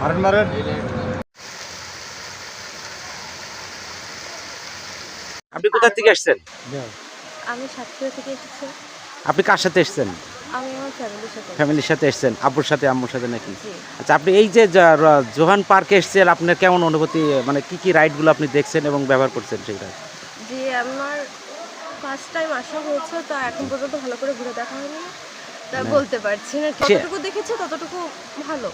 মারেন মারেন আপনি কোথা থেকে এসেছেন আমি সাতক্ষীরা থেকে এসেছি। আপনি কার সাথে এসেছেন? আমি আমার ফ্যামিলির সাথে। ফ্যামিলির সাথে এসেছেন আব্বুর সাথে আম্মুর সাথে নাকি? আচ্ছা আপনি এই যে জোহান পার্কে এসেছেন আপনার কেমন অনুভূতি মানে কি কি রাইডগুলো আপনি দেখছেন এবং ব্যবহার করছেন সেটা? জি আমার ফার্স্ট টাইম আসা হয়েছে তা এখন পর্যন্ত ভালো করে ঘুরে দেখা হয়নি। বলতে পারছি না। যতটুকু দেখেছি ততটুকু ভালো।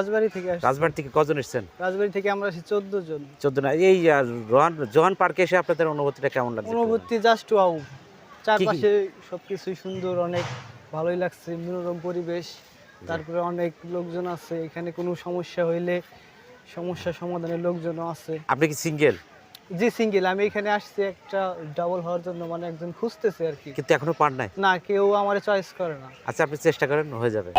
রাজবাড়ি থেকে রাজবাড়ি থেকে কজন এসেছেন? রাজবাড়ি থেকে আমরা আসি চোদ্দ জন। চোদ্দ না এই রোহান জোহান পার্কে এসে আপনাদের অনুভূতিটা কেমন লাগছে? অনুভূতি জাস্ট ওয়াও চারপাশে সবকিছুই সুন্দর অনেক ভালোই লাগছে মনোরম পরিবেশ। তারপরে অনেক লোকজন আছে এখানে কোনো সমস্যা হইলে সমস্যা সমাধানের লোকজনও আছে। আপনি কি সিঙ্গেল জি সিঙ্গেল আমি এখানে আসছি একটা ডাবল হওয়ার জন্য মানে একজন খুঁজতেছে আর কি। কিন্তু এখনও পার নাই? না কেউ আমার চয়েস করে না। আচ্ছা আপনি চেষ্টা করেন হয়ে যাবে।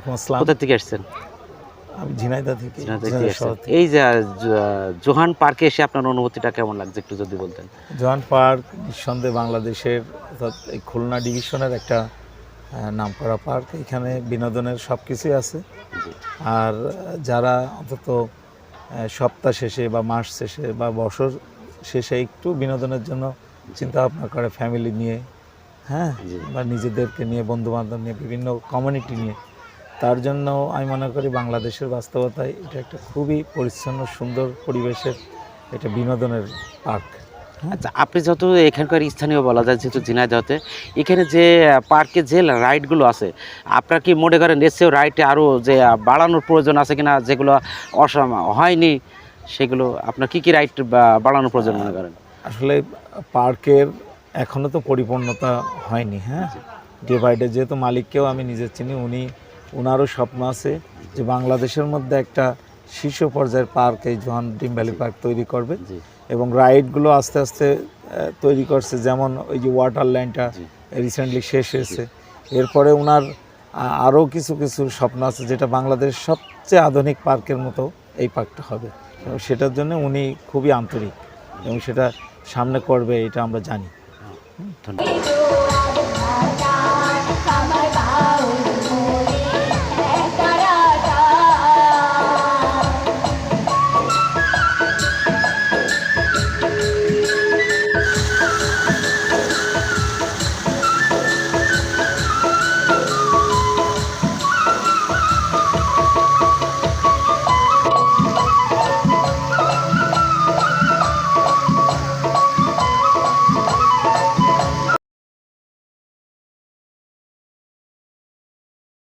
ওয়ালাইকুম আসসালাম। কোথা থেকে এসেছেন আমি ঝিনাইদহ থেকে। এই যে জোহান পার্কে এসে আপনার অনুভূতিটা কেমন লাগছে একটু যদি বলতেন? জোয়ান পার্ক নিঃসন্দেহে বাংলাদেশের অর্থাৎ এই খুলনা ডিভিশনের একটা আহ, নামকরা পার্ক। এখানে বিনোদনের সব কিছুই আছে আর যারা অন্তত সপ্তাহ শেষে বা মাস শেষে বা বছর শেষে একটু বিনোদনের জন্য চিন্তা ভাবনা করে ফ্যামিলি নিয়ে হ্যাঁ বা নিজেদেরকে নিয়ে বন্ধু বান্ধব নিয়ে বিভিন্ন কমিউনিটি নিয়ে তার জন্য আমি মনে করি বাংলাদেশের বাস্তবতায় এটা একটা খুবই পরিচ্ছন্ন সুন্দর পরিবেশের এটা বিনোদনের পার্ক। আচ্ছা আপনি যত এখানকার স্থানীয় বলা যায় যেহেতু ঝিনাইদহতে এখানে যে পার্কে যে রাইডগুলো আছে আপনার কি মনে করেন এসেও রাইডে আরও যে বাড়ানোর প্রয়োজন আছে কিনা যেগুলো অসম হয়নি সেগুলো আপনার কি কি রাইড বাড়ানোর প্রয়োজন মনে করেন? আসলে পার্কের এখনও তো পরিপূর্ণতা হয়নি হ্যাঁ? ডিভাইডে যেহেতু মালিককেও আমি নিজে চিনি উনি ওনারও স্বপ্ন আছে যে বাংলাদেশের মধ্যে একটা শীর্ষ পর্যায়ের পার্ক এই জোহান ডিম ভ্যালি পার্ক তৈরি করবে এবং রাইডগুলো আস্তে আস্তে তৈরি করছে। যেমন ওই যে ওয়াটার লাইনটা রিসেন্টলি শেষ হয়েছে। এরপরে ওনার আরও কিছু কিছু স্বপ্ন আছে যেটা বাংলাদেশের সবচেয়ে আধুনিক পার্কের মতো এই পার্কটা হবে। এবং সেটার জন্য উনি খুবই আন্তরিক এবং সেটা সামনে করবে এটা আমরা জানি। ধন্যবাদ।